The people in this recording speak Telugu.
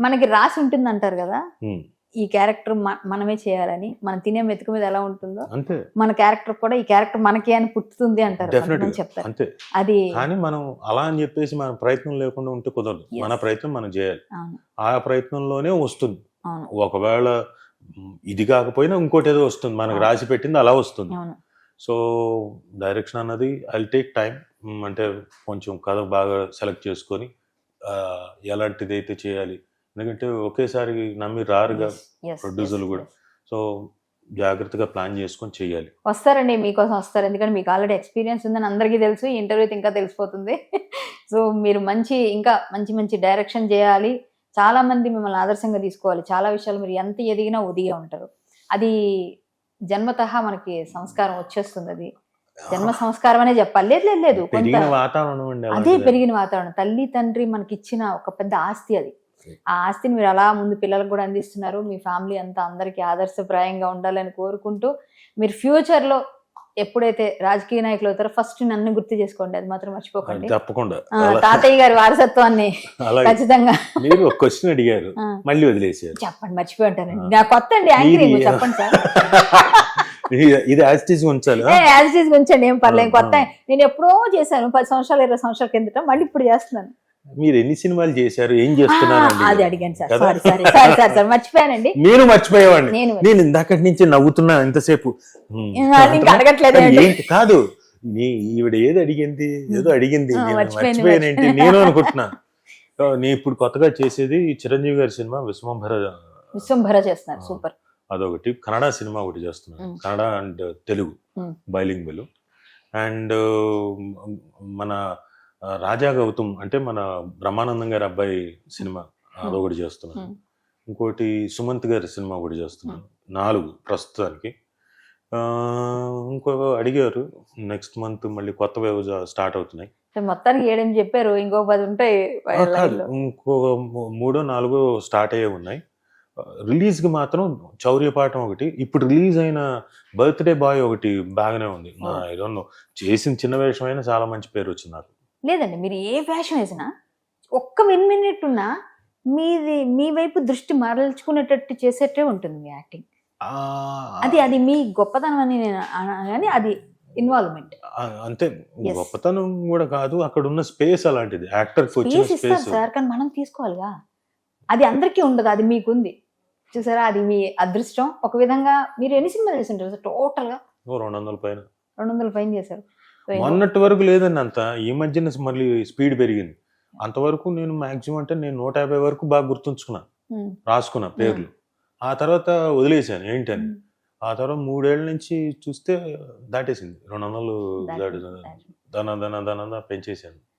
మనకి రాసి ఉంటుంది అంటారు కదా ఈ క్యారెక్టర్ మనమే చేయాలని మనం తినే మెతుకు మీద ఎలా ఉంటుందో మన క్యారెక్టర్ కూడా ఈ క్యారెక్టర్ మనకి అని పుట్టుతుంది అంటారు. చెప్తారు. అంతే. అది కానీ మనం అలా అని చెప్పేసి మన ప్రయత్నం లేకుండా ఉంటే కుదరదు. మన ప్రయత్నం మనం చేయాలి. ఆ ప్రయత్నంలోనే వస్తుంది. ఒకవేళ ఇది కాకపోయినా ఇంకోటి ఏదో వస్తుంది. మనకు. రాసి పెట్టింది అలా వస్తుంది. సో డైరెక్షన్ అన్నది ఐ టేక్ టైం అంటే కొంచెం కథ బాగా సెలెక్ట్ చేసుకొని ఎలాంటిది అయితే చేయాలి ఎందుకంటే ఒకేసారి నమ్మి రారుగా ప్రొడ్యూసర్లు కూడా. సో జాగ్రత్తగా ప్లాన్ చేసుకొని చేయాలి. వస్తారండి మీకోసం వస్తారు. ఎందుకంటే మీకు ఆల్రెడీ ఎక్స్పీరియన్స్ ఉందని అందరికీ తెలుసు. ఈ ఇంటర్వ్యూతో ఇంకా తెలిసిపోతుంది. సో మీరు మంచి ఇంకా మంచి మంచి డైరెక్షన్ చేయాలి. చాలా మంది మిమ్మల్ని ఆదర్శంగా తీసుకోవాలి. చాలా విషయాలు మీరు ఎంత ఎదిగినా ఒదిగే ఉంటారు. అది జన్మతహా మనకి సంస్కారం వచ్చేస్తుంది అది. జన్మ సంస్కారం అనే చెప్పాలి. లేదు లేదు లేదు. అదే. పెరిగిన వాతావరణం. తల్లి తండ్రి మనకి ఇచ్చిన ఒక పెద్ద ఆస్తి అది. ఆ ఆస్తిని మీరు అలా ముందు పిల్లలకు కూడా అందిస్తున్నారు. మీ ఫ్యామిలీ అంతా అందరికీ ఆదర్శప్రాయంగా ఉండాలని కోరుకుంటూ మీరు ఫ్యూచర్లో ఎప్పుడైతే రాజకీయ నాయకులు అవుతారో ఫస్ట్ నన్ను గుర్తు చేసుకోండి. అది మాత్రం మర్చిపోకండి. తప్పకుండా. తాతయ్య గారి వారసత్వాన్ని ఖచ్చితంగా మీరు ఒక క్వశ్చన్ అడిగారు. మళ్ళీ వదిలేసారు చెప్పండి మర్చిపోయి ఉంటానండి నా కొత్త అండి యాంకరింగ్ చెప్పండి సార్. ఇది- యాజిటీస్ ఉంచాలి? ఉంచండి ఏం పర్లేదు కొత్త నేను ఎప్పుడో చేశాను పది సంవత్సరాలు ఇరవై సంవత్సరాల కిందట మళ్ళీ ఇప్పుడు చేస్తున్నాను. మీరు ఎన్ని సినిమాలు చేశారు? ఏం చేస్తున్నారు అది అడిగాను sir? Sorry sorry sorry sorry sir మర్చిపోయానండి. నేను మర్చిపోయేవాడిని. నేను నేను ఇందాకటి నుంచి నవ్వుతున్నా ఇంతసేపు. అడగట్లేదు ఏంటి? కాదు. నీ ఈవిడ ఏది అడిగింది? ఏదో అడిగింది. ఆ, నేను మర్చిపోయానేంటి? అనుకుంటున్నా. నేను ఇప్పుడు కొత్తగా చేసేది చిరంజీవి గారి సినిమా విశ్వంభర విశ్వంభర చేస్తున్నారు. సూపర్. అదొకటి. కన్నడ సినిమా ఒకటి చేస్తున్నాను. Kannada and Telugu hmm. Bilingual and మన రాజా గౌతమ్ అంటే మన బ్రహ్మానందం గారి అబ్బాయి సినిమా అదొకటి చేస్తున్నాను మ్. ఇంకోటి సుమంత్ గారి సినిమా ఒకటి చేస్తున్నాను నాలుగు ప్రస్తుతానికి. ఇంకో అడిగారు నెక్స్ట్ మంత్ మళ్ళీ కొత్త స్టార్ట్ అవుతున్నాయి. మొత్తానికి ఏడని చెప్పారు ఇంకో పది ఉంటాయి. ఇంకో మూడో నాలుగో స్టార్ట్ అయ్యే ఉన్నాయి. రిలీజ్కి మాత్రం చౌర్యపాఠం ఒకటి ఇప్పుడు రిలీజ్ అయిన బర్త్డే బాయ్ ఒకటి బాగానే ఉంది. Know. చేసిన చిన్న వేషం అయినా చాలా మంచి పేరు వచ్చింది నాకు. లేదండి మీరు ఏ ఫ్యాషన్ వేసినా ఒక్క విన్ మినిట్ ఉన్నా మీది మీ వైపు దృష్టి మరల్చుకునేటట్టు చేసేట్టే ఉంటుంది మీ యాక్టింగ్. అది అది మీ గొప్పతనం అని నేను కానీ అది ఇన్వాల్వ్మెంట్ అంతే. గొప్పతనం కూడా కాదు అక్కడ ఉన్న స్పేస్ అలాంటిది. యాక్టర్ స్పేస్ ఇస్తారు సార్ కానీ మనం తీసుకోవాలిగా. అది అందరికీ ఉండదు అది మీకుంది. చూసారా అది మీ అదృష్టం. ఒక విధంగా మీరు ఎన్ని సినిమాలు చేసింటారు సార్ టోటల్గా రెండు వందల పైన. రెండు వందల పైన చేశారు. మొన్నటి వరకు లేదండి అంత. ఈ మధ్యన మళ్ళీ స్పీడ్ పెరిగింది. అంతవరకు నేను మాక్సిమం అంటే నేను నూట యాభై వరకు బాగా గుర్తుంచుకున్నా. రాసుకున్నా పేర్లు. ఆ తర్వాత వదిలేశాను ఏంటని. ఆ తర్వాత మూడేళ్ళ నుంచి చూస్తే దాటేసింది. రెండు వందలు దాటి దన దన దన పెంచేశాను.